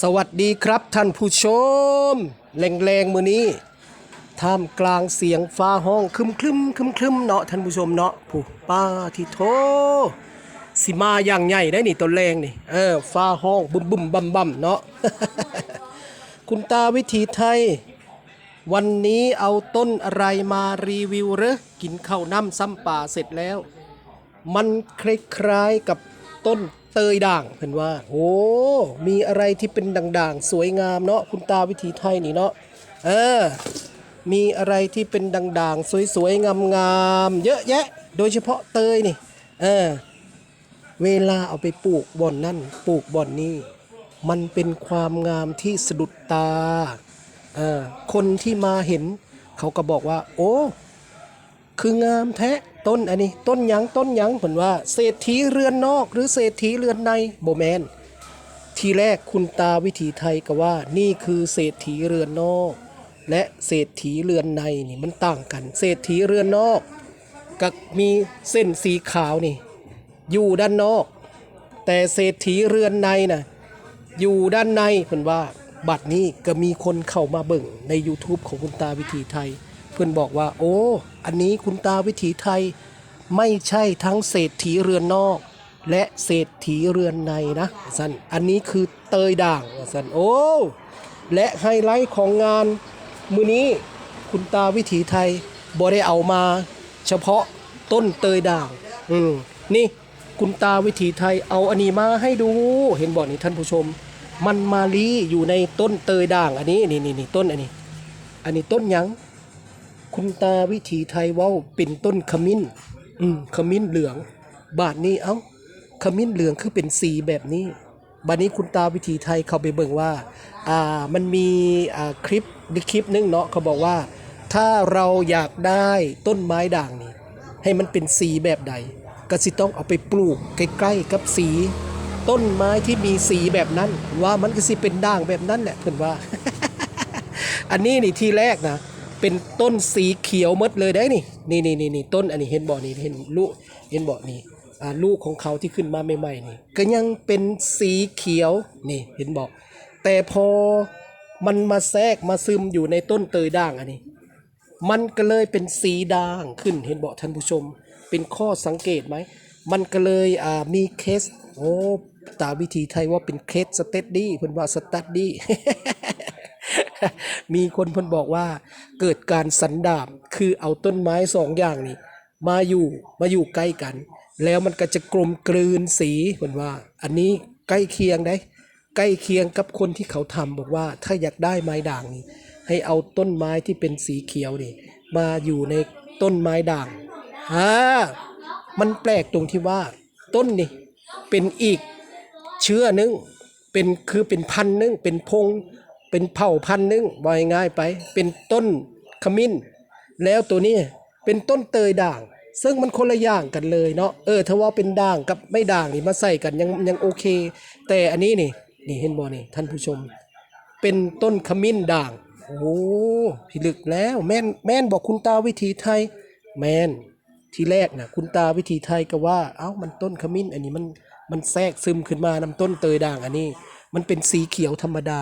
สวัสดีครับท่านผู้ชมแรงๆมือนี้ท่ามกลางเสียงฟ้าห้องครึมครึมครึมครึมเนาะท่านผู้ชมเนาะผู้ป้าที่โทสิมาอย่างใหญ่ได้นี่ตัวแรงนี่เออฟ้าห้องบึมบึมบัมบัมเนาะคุณตาวิถีไทย วันนี้เอาต้นอะไรมารีวิวเหรอกินข้าวน้ำซ้ำป่าเสร็จแล้ว มันคล้ายๆกับต้น เตยด่างเห็นว่า โอ้ มีอะไรที่เป็นด่างๆ สวยงามเนาะคุณตาวิถีไทยนี่เนาะเออ มีอะไรที่เป็นด่างๆ สวยๆ งามๆ เยอะแยะ โดยเฉพาะเตยนี่ เออ เวลาเอาไปปลูกบ่อนนั่น ปลูกบ่อนนี่มันเป็นความงามที่สะดุดตา เออ คนที่มาเห็น เขาก็บอกว่า โอ้ คืองามแท้ต้นอันนี้ต้นยังต้นยังเหมือนว่าเศรษฐีเรือนนอก หรือเศรษฐีเรือนในโบแมน ทีแรกคุณตาวิถีไทยก็ว่านี่คือเศรษฐีเรือนนอก และเศรษฐีเรือนในนี่มันต่างกัน เศรษฐีเรือนนอกกับมีเส้นสีขาวนี่ อยู่ด้านนอก แต่เศรษฐีเรือนในน่ะอยู่ด้านในเพิ่นว่าบัดนี้ก็มีคนเข้ามาเบิ่งใน YouTube ของคุณตาวิถีไทย เพื่อนบอกว่า โอ้ อันนี้คุณตาวิถีไทยไม่ใช่ทั้งเศรษฐีเรือนนอก และเศรษฐีเรือนในนะสันอันนี้คือเตยด่างสันโอ้และไฮไลท์ของงานมือนี้คุณตาวิถีไทยบ่ได้เอามา เฉพาะต้นเตยด่าง อืมนี่คุณตาวิถีไทยเอาอันนี้มาให้ดู เห็นบอนี่ท่านผู้ชม มันมาลีอยู่ในต้นเตยด่าง อันนี้นี่นี่นี่ต้นอันนี้ อันนี้ต้นยัง คุณตาวิถีไทยเว้าเป็นต้นขมิ้น อืมขมิ้นเหลือง บาทนี้เอ้า ขมิ้นเหลืองคือเป็นสีแบบนี้บัดนี้คุณตาวิถีไทยเขาไปเบิ่งว่า อ่า มันมีอ่าคลิปในคลิปนึงเนาะเขาบอกว่า ถ้าเราอยากได้ต้นไม้ด่างนี่ให้มันเป็นสีแบบใดก็สิต้องเอาไปปลูกใกล้ๆกับสี ต้นไม้ที่มีสีแบบนั้น ว่ามันก็สิเป็นด่างแบบนั้นแหละเพื่อนว่า อันนี้นี่ที่แรกนะ เป็นต้นสีเขียวมดเลยได้นี่นี่นี่นี่นี่ต้นอันนี้เห็นบ่อนี่เห็นลูกเห็นบ่อนี่อ่าลูกของเขาที่ขึ้นมาใหม่ๆนี่ก็ยังเป็นสีเขียวนี่เห็นบ่แต่พอมันมาแทรกมาซึมอยู่ในต้นเตยด่างอันนี้ มันก็เลยเป็นสีด่างขึ้นเห็นบอกท่านผู้ชม เป็นข้อสังเกตไหม มันก็เลยอ่ามีเคสโอ้ตาวิธีไทยว่าเป็นเคสสเตดดี้เพิ่นว่าสตัดดี้ มีคนเพิ่นบอกว่า เกิดการสันดาบคือเอาต้นไม้สองอย่างนี้มาอยู่มาอยู่ใกล้กัน แล้วมันก็จะกลมกลืนสีเพิ่นว่า อันนี้ใกล้เคียงได้ใกล้เคียงกับคนที่เขาทำบอกว่าถ้าอยากได้ไม้ด่างนี่ให้เอาต้นไม้ที่เป็นสีเขียวนี่มาอยู่ในต้นไม้ด่างอ่ามันแปลกตรงที่ว่า ต้นนี่เป็นอีกเชื้อนึงเป็นคือเป็นพันนึงเป็นพง เป็นเผ่าพันธุ์หนึงว่าง่ายไป เป็นต้นขมิ้น แล้วตัวนี้เป็นต้นเตยด่าง ซึ่งมันคนละอย่างกันเลยเนาะเออถ้าว่าเป็นด่างกับไม่ด่างนี่มาใส่กันยังยังโอเค แต่อันนี้นี่นี่เห็นบ่นี่ท่านผู้ชม เป็นต้นขมิ้นด่าง โอ้พิลึกแล้วแม่นแม่นบอกคุณตาวิถีไทย แม่นทีแรกนะคุณตาวิถีไทยก็ว่า เอ้ามันต้นขมิ้น อันนี้มันมันแทรกซึมขึ้นมานำต้นเตยด่างอันนี้ มันเป็นสีเขียวธรรมดา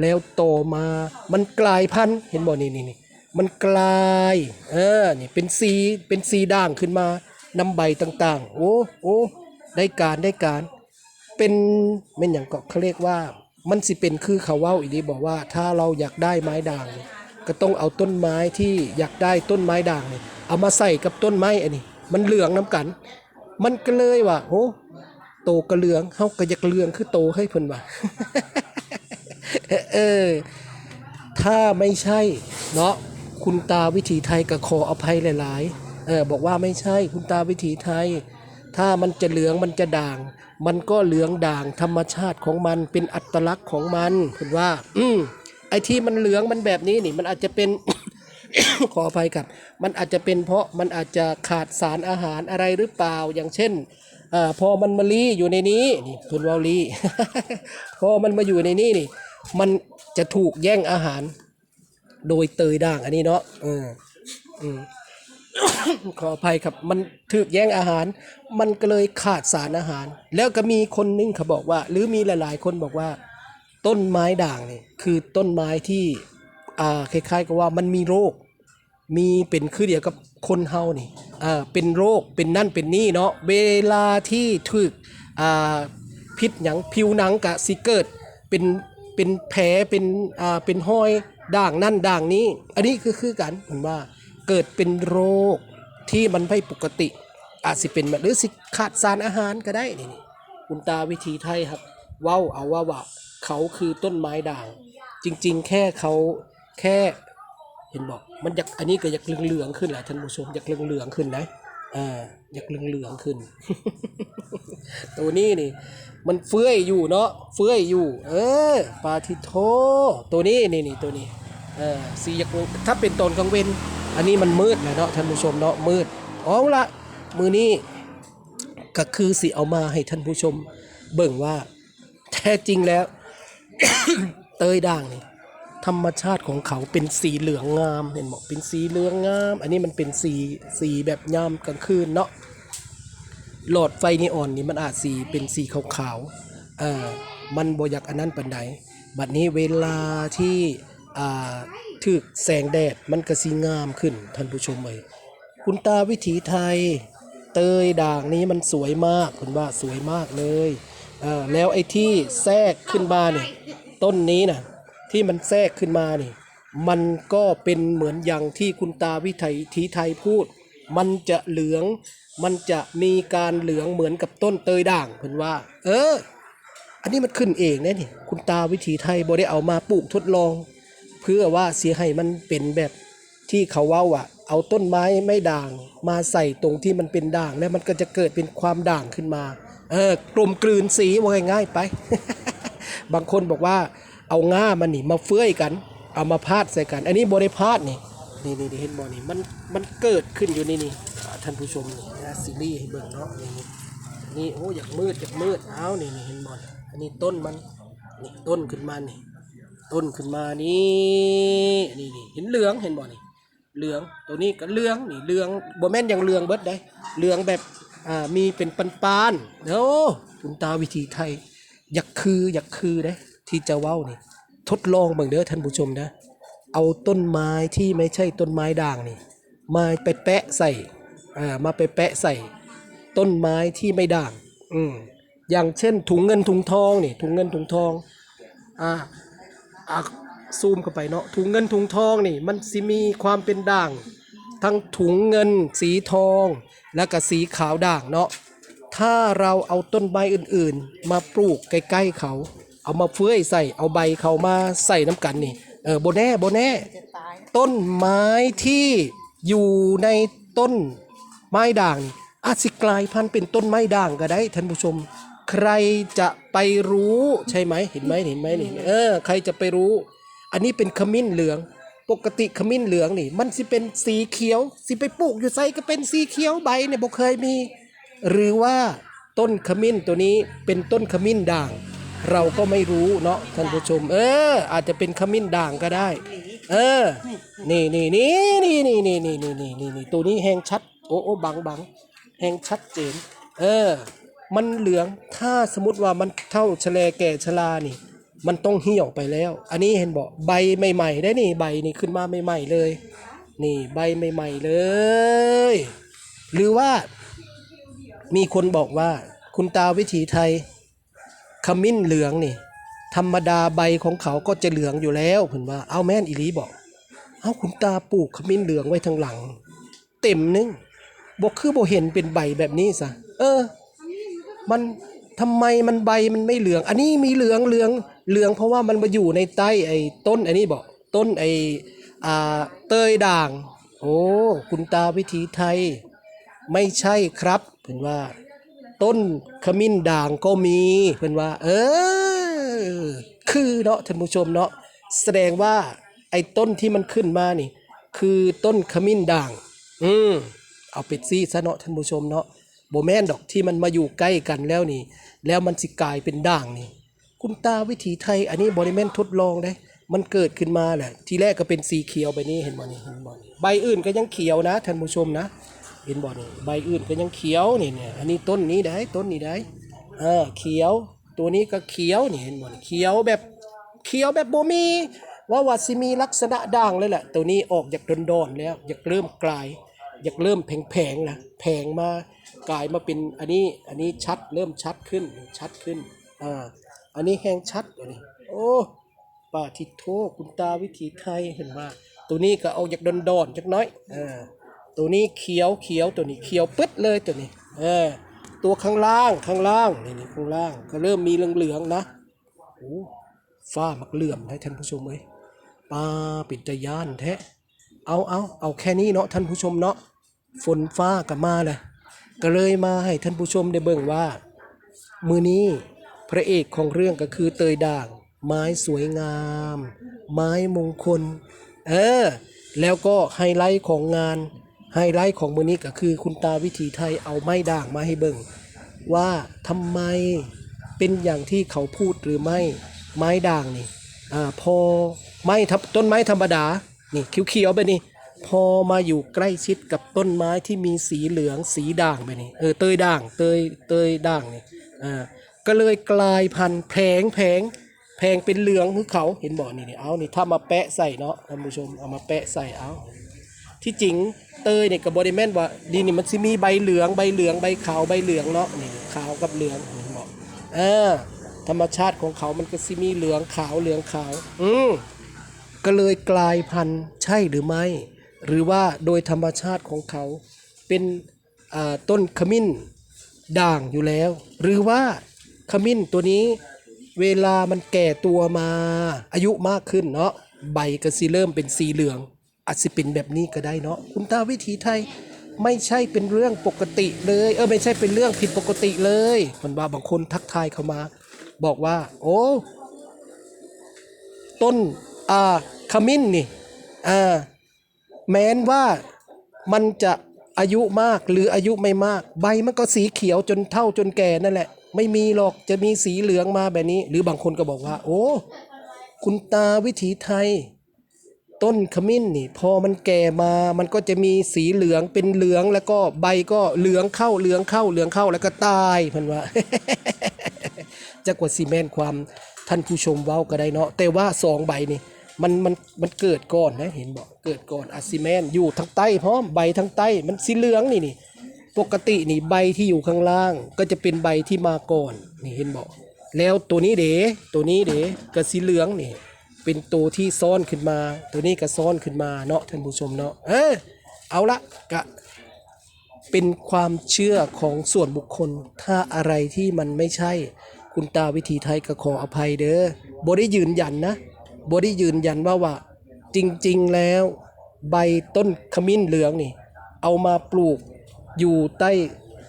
แล้วโตมามันกลายพันธุ์เห็นบ่นี่นี่นี่มันกลายเออนี่เป็นสีเป็นสีด่างขึ้นมานำใบต่างๆ โอ้โอ้ได้การได้การเป็นเม่นอย่างก็เขาเรียกว่า มันสิเป็นคือเขาว้าอีนี้บอกว่าถ้าเราอยากได้ไม้ด่าง ก็ต้องเอาต้นไม้ที่อยากได้ต้นไม้ด่างเนี่ยเอามาใส่กับต้นไม้อันนี้ มันเหลืองน้ำกัน มันก็เลยว่าโอ้โตกระเหลืองเฮาก็อยากเหลืองคือโตให้เพิ่นว่า เออ ถ้าไม่ใช่เนาะคุณตาวิถีไทยก็ขออภัยหลาย ๆ เออบอกว่าไม่ใช่คุณตาวิถีไทย ถ้ามันจะเหลืองมันจะด่าง มันก็เหลืองด่างธรรมชาติของมันเป็นอัตลักษณ์ของมันคุณว่า อืมไอ้ที่มันเหลืองมันแบบนี้นี่ มันอาจจะเป็น ขออภัยครับ มันอาจจะเป็นเพราะมันอาจจะขาดสารอาหารอะไรหรือเปล่าอย่างเช่นอาพอมันมาลีอยู่ในนี้นี่คุณวาลีพอมันมาอยู่ในนี้นี่ มันจะถูกแย่งอาหาร โดยเตยด่างอันนี้เนาะเอออืมขออภัยครับ มันถูกแย่งอาหาร มันก็เลยขาดสารอาหาร แล้วก็มีคนนึงเขาบอกว่า หรือมีหลาย ๆ คนบอกว่า ต้นไม้ด่างนี่คือต้นไม้ที่ อ่าคล้ายๆกับว่ามันมีโรค มีเป็นคือเดียวกับคนเฮานี่อ่าเป็นโรคเป็นนั่นเป็นนี่เนาะเวลาที่ถูกอ่าพิษหยังผิวหนังกะสิเกิดเป็น เป็นแผลเป็นอ่าเป็นห้อยด่างนั่นด่างนี้ อันนี้คือคือกันเหมือนว่าเกิดเป็นโรคที่มันไม่ปกติ อาจสิเป็นหรือสิขาดสารอาหารก็ได้นี่คุณตาวิธีไทยครับเว้าเอาว่าว่าเขาคือต้นไม้ด่าง จริง ๆ แค่เขาแค่เห็นบอกมันอยากอันนี้ก็อยากเหลืองๆขึ้นแหละท่านผู้ชมอยากเหลืองๆขึ้นนะ อ่าอยากเหลืองๆขึ้น ตัวนี้นี่ มันเฟื้อยอยู่เนาะเฟื้อยอยู่ เออปาทิโท ตัวนี้นี่นี่ตัวนี้เออสีอยากถ้าเป็นตอนกลางเวนอันนี้มันมืดเลยเนาะท่านผู้ชมเนาะมืดเอาละมือนี้ก็คือสิเอามาให้ท่านผู้ชม เบิ่งว่า แท้จริงแล้ว เตยด่างนี่ ธรรมชาติของเขาเป็นสีเหลืองงาม เห็นบอกเป็นสีเหลืองงาม อันนี้มันเป็นสีสีแบบยามกลางคืนเนาะหลอดไฟนีออนนี่มันอาจสีเป็นสีขาวๆเอ่อมันบอยากอันนั้นปันใดบัดนี้เวลาที่อ่าถึกแสงแดดมันก็สีงามขึ้นท่านผู้ชมเอ้ยคุณตาวิถีไทย เตยด่างนี้มันสวยมากคุณว่าสวยมากเลยเออแล้วไอ้ที่แทรกขึ้นมาเนี่ยต้นนี้น่ะ ที่มันแทรกขึ้นมานี่ มันก็เป็นเหมือนอย่างที่คุณตาวิไถทีไทยพูด มันจะเหลือง มันจะมีการเหลืองเหมือนกับต้นเตยด่างเพิ่นว่า เออ อันนี้มันขึ้นเองแนะนี่ คุณตาวิถีไทยบ่ได้เอามาปลูกทดลอง เพื่อว่าเสียให้มันเป็นแบบที่เขาเว่าอะ เอาต้นไม้ไม่ด่าง มาใส่ตรงที่มันเป็นด่าง แล้วมันก็จะเกิดเป็นความด่างขึ้นมา เออกลมกลืนสีว่าง่ายๆไป บางคนบอกว่า เอาง่ามันนี่มาเฟื้อยกัน เอามาพาดใส่กัน อันนี้บริพาดนี่นี่นี่เห็นบ่นี่มันมันเกิดขึ้นอยู่นี่นี่ท่านผู้ชมนี่นะซีรีส์ให้เบิ่งเนาะนี่นี่นี่โอ้อยากมืดอยากมืดเอานี่นี่เห็นบ่นี่อันนี้ต้นมันนี่ต้นขึ้นมานี่ต้นขึ้นมานี่นี่นี่เห็นเหลืองเห็นบ่นี่เหลืองตัวนี้ก็เหลืองนี่เหลืองบ่แม่นอย่างเหลืองเบิดได้เหลืองแบบอ่ามีเป็นปันปานๆโอ้คุณตาวิธีไทยอยากคืออยากคือเด้ ที่จะเว้านี่ ทดลองเบิ่งเด้อท่านผู้ชมนะ เอาต้นไม้ที่ไม่ใช่ต้นไม้ด่างนี่ มาไปแปะใส่อ่ามาไปแปะใส่ ต้นไม้ที่ไม่ด่าง อืมอย่างเช่นถุงเงินถุงทองนี่ถุงเงินถุงทองอ่าอะซูมเข้าไปเนาะถุงเงินถุงทองนี่ มันสิมีความเป็นด่าง ทั้งถุงเงินสีทอง แล้วก็สีขาวด่างเนาะถ้าเราเอาต้นใบอื่นๆ มาปลูกใกล้ๆเขา เอามาเฟื้อยใส่เอาใบเขามาใส่น้ำกันนี่เออโบแน่โบแน่ต้นไม้ที่อยู่ในต้นไม้ด่างนี่อาจสิกลายพันธุ์เป็นต้นไม้ด่างก็ได้ท่านผู้ชม ใครจะไปรู้ใช่ไหมเห็นไหมเห็นไหมนี่เออใครจะไปรู้ อันนี้เป็นขมิ้นเหลือง ปกติขมิ้นเหลืองนี่ มันสิเป็นสีเขียว สิไปปลูกอยู่ไซก็เป็นสีเขียวใบเนี่ยบ่เคยมี หรือว่าต้นขมิ้นตัวนี้เป็นต้นขมิ้นด่าง เราก็ไม่รู้เนาะท่านผู้ชม เออ อาจจะเป็นขมิ้นด่างก็ได้ เออ นี่นี่นี่นี่นี่นี่นี่นี่นี่นี่นี่ตัวนี้แหงชัด โอ้โอ้บังบังแหงชัดเจน เออ มันเหลืองถ้าสมมติว่ามันเท่าชะแลแก่ชรานี่ มันต้องเหี่ยวไปแล้ว อันนี้เห็นบอกใบใหม่ๆ ได้นี่ใบนี่ขึ้นมาใหม่ๆเลย นี่ใบใหม่ๆเลย หรือว่า มีคนบอกว่าคุณตาวิถีไทย ขมิ้นเหลืองนี่ ธรรมดาใบของเขาก็จะเหลืองอยู่แล้วเพิ่นว่าเอาแม่นอีหลีบอกเอาคุณตาปลูกขมิ้นเหลืองไว้ทางหลัง เต็มนึงบอกคือบ่เห็นเป็นใบแบบนี้ซะเออ มันทำไมมันใบมันไม่เหลือง อันนี้มีเหลืองเหลืองเหลือง เพราะว่ามันมาอยู่ในใต้ไอ้ต้นอันนี้บอกต้นไอ้อ่าเตยด่าง โอ้คุณตาวิถีไทย ไม่ใช่ครับเพิ่นว่า ต้นขมิ้นด่างก็มีเพิ่อนว่า เออ คือเนาะท่านผู้ชมเนาะแสดงว่าไอ้ต้นที่มันขึ้นมานี่ คือต้นขมิ้นด่าง อืมเอาเป็ดซี่ซะเนาะท่านผู้ชมเนาะโบแมนดอกที่มันมาอยู่ใกล้กันแล้วนี่ แล้วมันสิกลายเป็นด่างนี่ คุณตาวิถีไทย อันนี้บริเวณทดลองได้ มันเกิดขึ้นมาแหละ ทีแรกก็เป็นสีเขียวไปนี่เห็นบ่นี่เห็นบ่นี่ใบอื่นก็ยังเขียวนะท่านผู้ชมนะ เห็นบ่นี่ใบอื่นก็ยังเขียวนี่เนี่ยอันนี้ต้นนี้ได้ต้นนี้ได้เออเขียว ตัวนี้ก็เขียวนี่เห็นบ่นี่เขียวแบบเขียวแบบบ่มีว่าว่าสิมีลักษณะด่างเลยแหละตัวนี้ออกจากดอนแล้วอยากเริ่มกลายอยากเริ่มแผงๆนะแผงมากลายมาเป็นอันนี้อันนี้ชัดเริ่มชัดขึ้นชัดขึ้นอ่าอันนี้แห้งชัดกว่านี้โอ้ป้าทิโทคุณตาวิถีไทยเห็นว่าตัวนี้ก็เอาจากดอนจักน้อยอ่า ตัวนี้เขียวเขียวตัวนี้เขียวปึ๊ดเลยตัวนี้เออตัวข้างล่างข้างล่างนี่นี่ข้างล่างก็เริ่มมีเหลืองๆนะโอ้ฟ้ามักเหลื่อมให้ท่านผู้ชมเอ้ยป้าปิดตะยานแท้เอาเอาเอาแค่นี้เนาะท่านผู้ชมเนาะฝนฟ้ากับมาเลยก็เลยมาให้ท่านผู้ชมได้เบิ่งว่า มือนี้พระเอกของเรื่องก็คือเตยด่าง ไม้สวยงาม ไม้มงคล เออ แล้วก็ไฮไลท์ของงาน ไฮไลท์ของมือนี้ก็คือคุณตาวิถีไทยเอาไม้ด่างมาให้เบิ่งว่าทำไมเป็นอย่างที่เขาพูดหรือไม่ไม้ด่างนี่อ่าพอไม้ทับต้นไม้ธรรมดานี่เขียวๆไปนี่พอมาอยู่ใกล้ชิดกับต้นไม้ที่มีสีเหลืองสีด่างไปนี่เออเตยด่างเตยเตยด่างนี่อ่าก็เลยกลายพันธุ์แผงแผงแผงเป็นเหลืองคือเขาเห็นบ่นี่นี่เอานี่ถ้ามาแปะใส่เนาะท่านผู้ชมเอามาแปะใส่เอา ที่จริงเตยเนี่ยกับบริแมนว่าดีนี่มันสิมีใบเหลืองใบเหลืองใบขาวใบเหลืองเนาะนี่ขาวกับเหลืองเห็นบอกเออธรรมชาติของเขามันก็สิมีเหลืองขาวเหลืองขาว อืมก็เลยกลายพันธุ์ใช่หรือไม่ หรือว่าโดยธรรมชาติของเขาเป็นต้นขมิ้นด่างอยู่แล้ว หรือว่าขมิ้นตัวนี้เวลามันแก่ตัวมาอายุมากขึ้นเนาะใบก็สิเริ่มเป็นสีเหลือง อาจสิเป็นแบบนี้ก็ได้เนาะคุณตาวิถีไทยไม่ใช่เป็นเรื่องปกติเลย เออไม่ใช่เป็นเรื่องผิดปกติเลย มันว่าบางคนทักทายเข้ามา บอกว่า โอ้ต้นอ่าขมิ้นนี่อ่าแม้นว่ามันจะอายุมากหรืออายุไม่มาก ใบมันก็สีเขียวจนเท่าจนแก่นั่นแหละ ไม่มีหรอกจะมีสีเหลืองมาแบบนี้ หรือบางคนก็บอกว่า โอ้ คุณตาวิถีไทย ต้นขมิ้นนี่พอมันแก่มามันก็จะมีสีเหลืองเป็นเหลืองแล้วก็ใบก็เหลืองเข้าเหลืองเข้าเหลืองเข้าแล้วก็ตายเพันว่าจะกว่าซีเมนต์ความท่านผู้ชมเว้าก็ได้เนาะแต่ว่าสองใบนี่มันมันมันเกิดก่อนนะเห็นบอกเกิดก่อนอะซีเมนต์อยู่ทางใต้พร้อมใบทางใต้มันสีเหลืองนี่นี่ปกตินี่ใบที่อยู่ข้างล่าง ก็จะเป็นใบที่มาก่อนนี่เห็นบอกแล้วตัวนี้เด๋ตัวนี้เด๋ก็สีเหลืองนี่ เป็นตัวที่ซ้อนขึ้นมา ตัวนี้ก็ซ้อนขึ้นมาเนาะท่านผู้ชมเนาะเออเอาละกะเป็นความเชื่อของส่วนบุคคล ถ้าอะไรที่มันไม่ใช่ คุณตาวิธีไทยก็ขออภัยเด้อบได้ยืนยันนะบได้ยืนยันว่าว่า จริงๆแล้วใบต้นขมิ้นเหลืองนี่ เอามาปลูกอยู่ใต้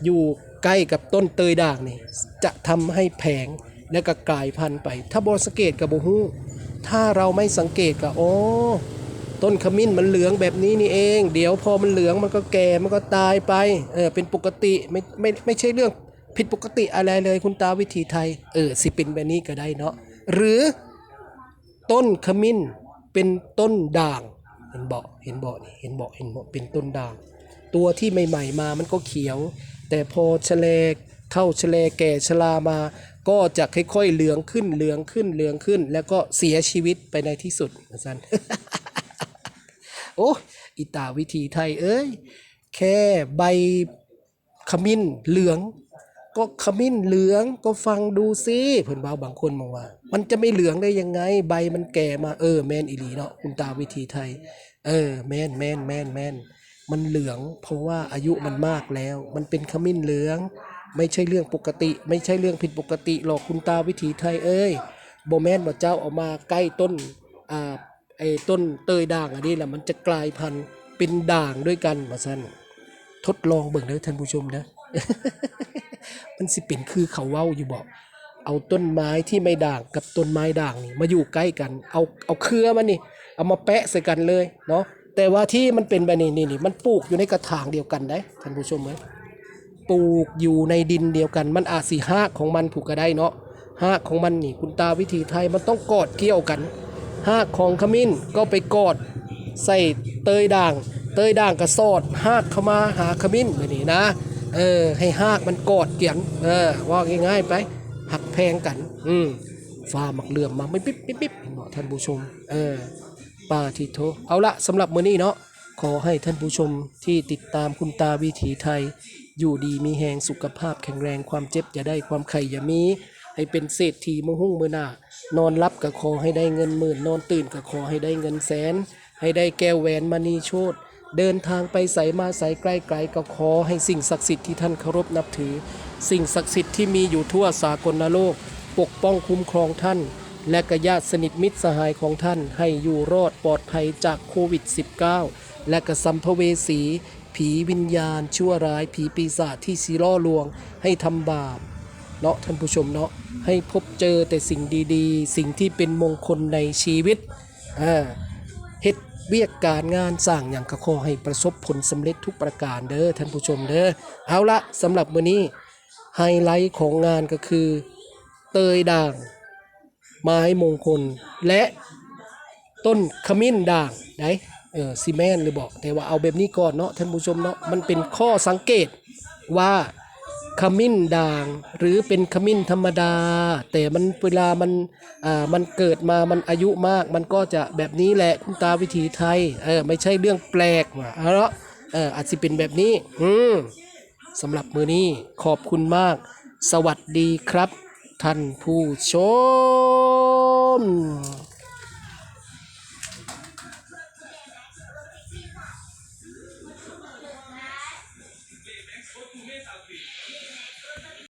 อยู่ใกล้กับต้นเตยด่างนี่ จะทำให้แผงและก็กลายพันธุ์ไป ถ้าบสังเกตกับโบฮู้ ถ้าเราไม่สังเกตก็โอ้ต้นขมิ้นมันเหลืองแบบนี้นี่เอง เดี๋ยวพอมันเหลืองมันก็แก่มันก็ตายไปเออเป็นปกติไม่ไม่ไม่ใช่เรื่องผิดปกติอะไรเลยคุณตาวิถีไทย เออสิเป็นแบบนี้ก็ได้เนาะหรือต้นขมิ้นเป็นต้นด่าง เห็นเบาเห็นเบานี่เห็นเบาเห็นเบาเป็นต้นด่าง ตัวที่ใหม่ๆมามันก็เขียว แต่พอแฉลเข้าแฉลแก่ชรามา ก็จะค่อยๆเหลืองขึ้นเหลืองขึ้นเหลืองขึ้น แล้วก็เสียชีวิตไปในที่สุดนะซันโอ้อิตาวิธีไทยเอ้ยแค่ใบขมิ้นเหลือง ก็ขมิ้นเหลืองก็ฟังดูซิเพื่อนบ่าวบางคนมองว่า มันจะไม่เหลืองได้ยังไง ใบมันแก่มาเออแมนอีหลีเนาะคุณตาวิธีไทย เออแมนแมนแมนแมนมันเหลือง เพราะว่าอายุมันมากแล้ว มันเป็นขมิ้นเหลือง ไม่ใช่เรื่องปกติ ไม่ใช่เรื่องผิดปกติหรอกคุณตาวิถีไทยเอ้ยโบแมนว่เจ้าเอามาใกล้ต้นอ่าไอ้ต้นเตยด่างอันนี้แหละมันจะกลายพันธุ์เป็นด่างด้วยกันมาสั้นทดลองเบิ่งเด้อท่านผู้ชมนะ มันสิเป็นคือเขาเว้าอยู่บอก เอาต้นไม้ที่ไม่ด่างกับต้นไม้ด่างนี่มาอยู่ใกล้กัน เอาเอาเครือมันนี่ เอามาแปะใส่กันเลยเนาะแต่ว่าที่มันเป็นแบบนี้นี่นี่มันปลูกอยู่ในกระถางเดียวกันได้ท่านผู้ชมไหม ปลูกอยู่ในดินเดียวกัน มันอาจสีหากของมันผูกก็ได้เนาะหากของมันนี่คุณตาวิถีไทยมันต้องกอดเกี่ยวกันหากของขมิ้นก็ไปกอดใส่เตยด่าง เตยด่างก็สอดหากเข้ามาหาขมิ้นแบบนี้นะเออให้หากมันกอดเกี่ยงเออว่าง่ายๆไปหักแพงกัน อืมฟ้ามักเหลื่อมมาไม่ปิ๊บปิ๊บปิ๊บเนาะท่านผู้ชมเออป้าทิโทเอาละสำหรับมื้อนี้เนาะขอให้ท่านผู้ชมที่ติดตามคุณตาวิถีไทย อยู่ดีมีแหงสุขภาพแข็งแรงความเจ็บอย่าได้ความไข่อย่ามี ให้เป็นเศรษฐีมหุ้งมือหน้านอนรับก็ขอให้ได้เงินหมื่นนอนตื่นก็ขอให้ได้เงินแสน ให้ได้แก้วแหวนมณีโชตเดินทางไปใสมาใสใกล้ไกลก็ขอให้สิ่งศักดิ์สิทธิ์ที่ท่านเคารพนับถือ สิ่งศักดิ์สิทธิ์ที่มีอยู่ทั่วสากลโลก ปกป้องคุ้มครองท่าน และกญาติสนิทมิตรสหายของท่านให้อยู่รอดปลอดภัยจากโควิด -19 และกระสัมภเวสี ผีวิญญาณชั่วร้าย ผีปีศาจที่ซีล่อลวงให้ทำบาปเนาะท่านผู้ชมเนาะให้พบเจอแต่สิ่งดีๆ สิ่งที่เป็นมงคลในชีวิตอ่าเฮ็ดเวียกการงานสร้างอย่างกระขอให้ประสบผลสำเร็จทุกประการเด้อท่านผู้ชมเด้อเอาละสำหรับมื้อนี้ไฮไลท์ของงานก็คือเตยด่าง ไม้มงคลและต้นขมิ้นด่างไหน เออซีเมนหรือบอกแต่ว่าเอาแบบนี้ก่อนเนาะท่านผู้ชมเนาะมันเป็นข้อสังเกตว่าขมิ้นด่าง หรือเป็นขมิ้นธรรมดา แต่มันเวลามันอ่ามันเกิดมามันอายุมาก มันก็จะแบบนี้แหละคุณตาวิถีไทยเออไม่ใช่เรื่องแปลกว่ะเอาละเอออาจจะเป็นแบบนี้อืมสำหรับมือนี้ขอบคุณมาก สวัสดีครับ ท่านผู้ชม